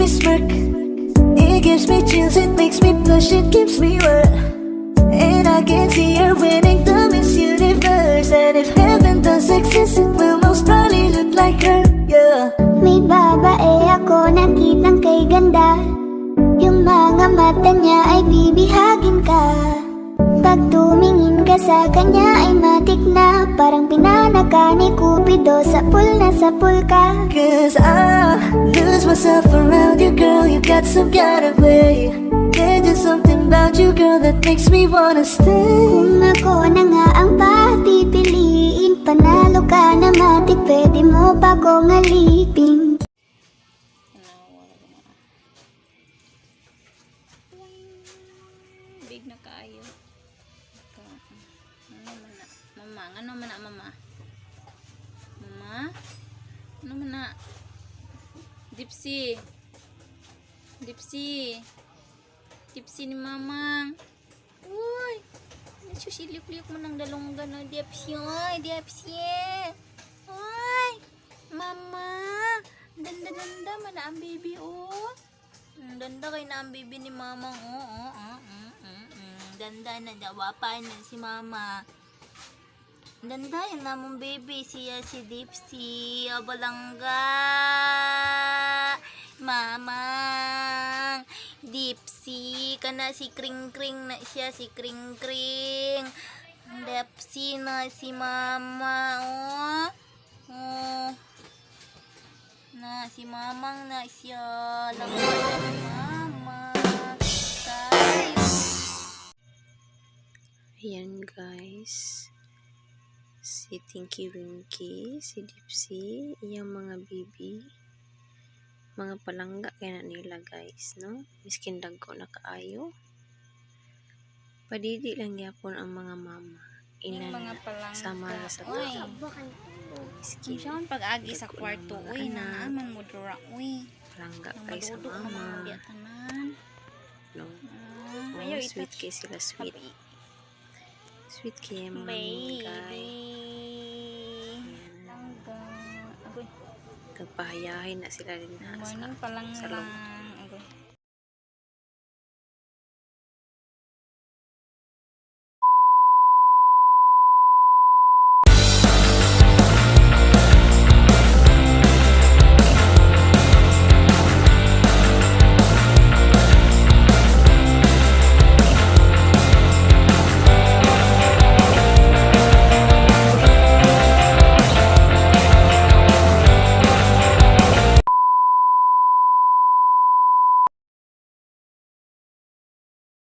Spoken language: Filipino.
me smirk. It gives me chills, it makes me blush, it gives me work. And I can see her winning the Miss Universe. And if heaven does exist, it will most probably look like her, yeah. May babae ako nakitang kay ganda. Yung mga mata niya ay bibihagin ka. Pag tumingin ka sa kanya ay matik na Parang pinanaka ni Cupido Sapul na sapul ka Cause I myself around you, girl. You got some kind of way. There's just something about you, girl, that makes me wanna stay. Kung ako na nga ang papipiliin Panalo ka na matik, pwede mo pa kong alipin Big na kaayo. Ka, ano man na? Mama, ano man na mama? Mama? Ano man na? Dipsy. Dipsy. Dipsy ni mamang. Uy! Nasusilip-lip mo ng dalonggan na Dipsy. Uy, Dipsy. Uy! Mama! Ganda-ganda man na ang baby, oh. Ang ganda kay na ang baby ni mama. Oo, oo, oo, oo, oo. Ganda na dawapan na si mama. Ganda yun na mong baby. Siya si Dipsy. Abalangga. Mamang. Dipsy. Kana si Kring Kring na siya. Si Kring Kring. Dipsy na si mama. Oh. Oh. Na, si mamang na siya. Lamang na ni mama. Ayan guys. Si Tinky Winky, si Dipsy, yung mga baby. Mga palangga kaya na nila guys, no? Miskin dagko na kaayo. Padidi lang yapon ang mga mama. Ina mga na, palangga. sama na sa tao. Miskin. Siya man pag-agi sa kwarto, uy, anak. naaman mo dura, uy. Palangga Ang kay sa mama. No? Ah, Oh, sweet kay sila, sweet. Sweet kay mga Baby. Nagpahayahin na sila din na sa Morning pa lang sa loob.